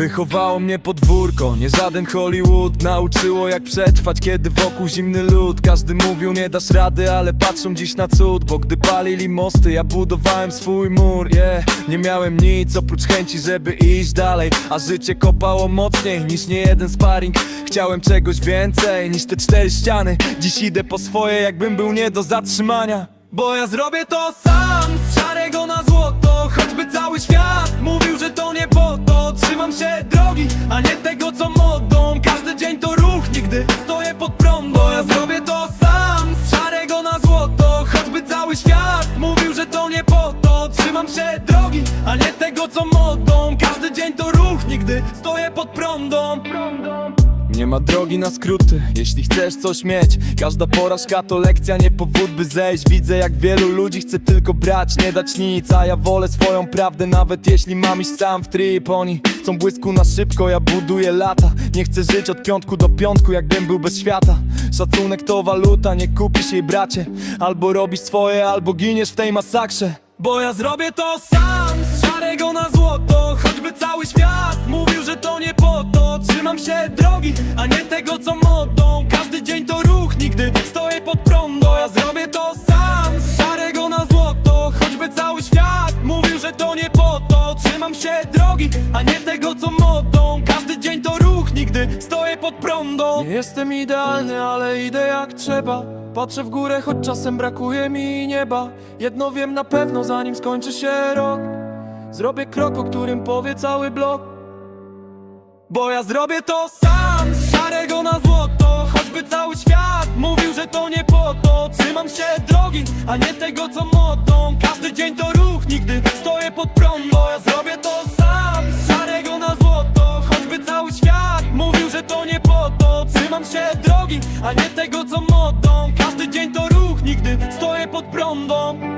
Wychowało mnie podwórko, nie żaden Hollywood. Nauczyło jak przetrwać, kiedy wokół zimny lód. Każdy mówił nie dasz rady, ale patrzą dziś na cud. Bo gdy palili mosty, ja budowałem swój mur yeah. Nie miałem nic oprócz chęci, żeby iść dalej. A życie kopało mocniej niż nie jeden sparring Chciałem czegoś więcej niż te cztery ściany. Dziś idę po swoje, jakbym był nie do zatrzymania. Bo ja zrobię to sam, z szarego na złoto Choćby cały świat mówił, tego co modą. Każdy dzień to ruch, nigdy stoję pod prądą. Nie ma drogi na skróty, jeśli chcesz coś mieć. Każda porażka to lekcja, nie powód by zejść. Widzę jak wielu ludzi chce tylko brać, nie dać nic. A ja wolę swoją prawdę, nawet jeśli mam iść sam w trip. Oni chcą błysku na szybko, ja buduję lata. Nie chcę żyć od piątku do piątku, jakbym był bez świata. Szacunek to waluta, nie kupisz jej bracie. Albo robisz swoje, albo giniesz w tej masakrze. Bo ja zrobię to sam, Trzymam się drogi, a nie tego co modą. Każdy dzień to ruch, nigdy stoję pod prąd Bo ja zrobię to sam, z szarego na złoto Choćby cały świat mówił, że to nie po to. Trzymam się drogi, a nie tego co modą. Każdy dzień to ruch, nigdy stoję pod prądą. Nie jestem idealny, ale idę jak trzeba. Patrzę w górę, choć czasem brakuje mi nieba. Jedno wiem na pewno, zanim skończy się rok. Zrobię krok, o którym powie cały blok Bo ja zrobię to sam, z szarego na złoto Choćby cały świat mówił, że to nie po to. Trzymam się drogi, a nie tego co modą. Każdy dzień to ruch, nigdy stoję pod prąd. Bo ja zrobię to sam, z szarego na złoto Choćby cały świat mówił, że to nie po to. Trzymam się drogi, a nie tego co modą. Każdy dzień to ruch, nigdy stoję pod prądą